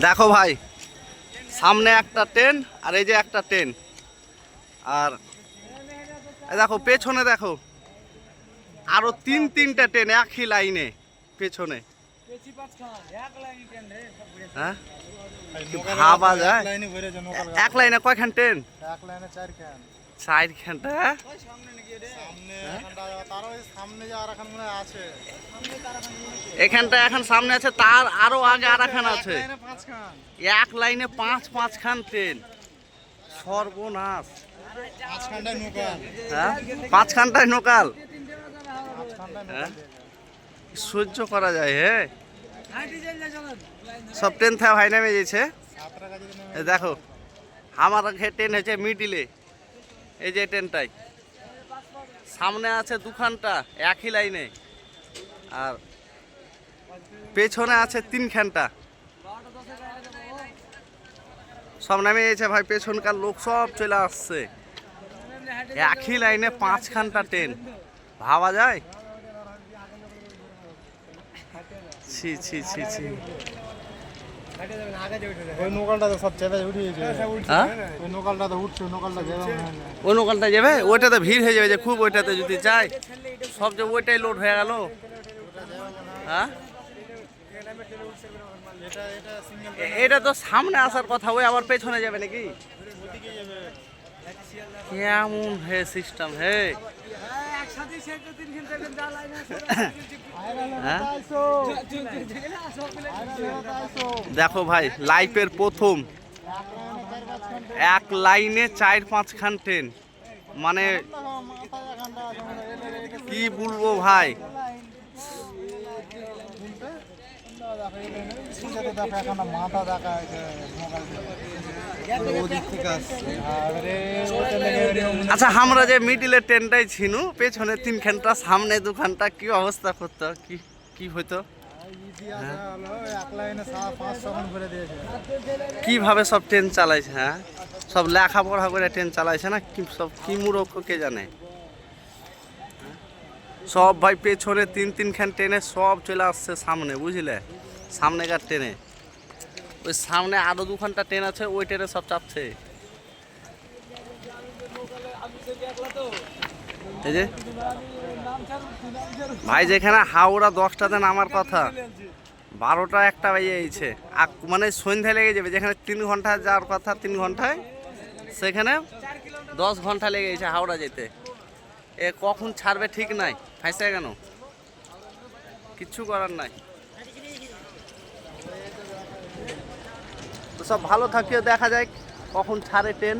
দেখো ভাই সামনে একটা ট্রেন আর এই যে একটা ট্রেন। আর দেখো পেছনে দেখো আরও তিন তিনটা ট্রেন একই লাইনে পেছনে। হ্যাঁ? ভাবা যায়। এক লাইনে কয়খান ট্রেন? এক লাইনে চার চার খানটা এখানটা এখন সামনে আছে, তার আরও আগে আর আছে। এক লাইনে পাঁচ পাঁচ খান ট্রেন। সর্বনাশ। হ্যাঁ? পাঁচ নোকাল। খানটায় হ্যাঁ? নৌকা সহ্য করা যায়, হে। সব ট্রেন থেকে ভাই নেমে এই দেখো, আমার ট্রেন হয়েছে মিডিলে। এই যে ট্রেনটাই। সামনে আছে দুখানটা, একই লাইনে। আর পেছনে আছে তিনখানটা। সব নেমে গেছে ভাই, পেছনকার লোক সব চলে আসছে। একই লাইনে পাঁচখানটা ট্রেন। ভাবা যায়? ছি ছি ছি ছি। ওই নৌকালটা তো সব চেপে উঠিয়েছে হ্যাঁ ওই নৌকালটা তো উঠছে ওই নৌকালটা যাবে হয় ওই নৌকালটা যাবে ওইটাতে ভিড় হয়ে যাবে যে খুব ওইটাতে যদি যায় সব যে ওইটাই লোড হয়ে গেল। হ্যাঁ? এটা এটা সিঙ্গেল এ- এটা তো সামনে আসার কথা ওই আবার পেছনে যাবে নাকি? কেমন হে সিস্টেম হে। হ্যাঁ দেখো ভাই লাইফের প্রথম। এক লাইনে চার পাঁচখান ট্রেন। মানে কি বলব ভাই? আচ্ছা আমরা যে মিডিলে ট্রেনটাই ছিনু পেছনে তিনখানটা, সামনে দুখানটা, কি অবস্থা করতো? কি কি দিয়েছে কীভাবে সব ট্রেন চালাইছে হ্যাঁ? সব লেখাপড়া করে ট্রেন চালাইছে না? কি সব, কি মূর্খ কে জানে? সব ভাই পেছনে তিন, তিনখান ট্রেনে সব চলে আসছে সামনে, বুঝলে? সামনেকার ট্রেনে ওই সামনে আরও ঘণ্টা ট্রেন আছে, ওই ট্রেনে সব চাপছে। এই যে, ভাই যেখানে হাওড়া দশটাতে নামার কথা, বারোটা একটা বেজে আর মানে সন্ধ্যা লেগে যাবে, যেখানে তিন ঘণ্টা যাওয়ার কথা তিন ঘন্টায়, সেখানে দশ ঘণ্টা লেগে গেছে হাওড়া যেতে। এ কখন ছাড়বে ঠিক নাই ফাঁসে কেন? কিচ্ছু করার নাই। সব ভালো থাকিও দেখা যায় কখন ছাড়ে ট্রেন।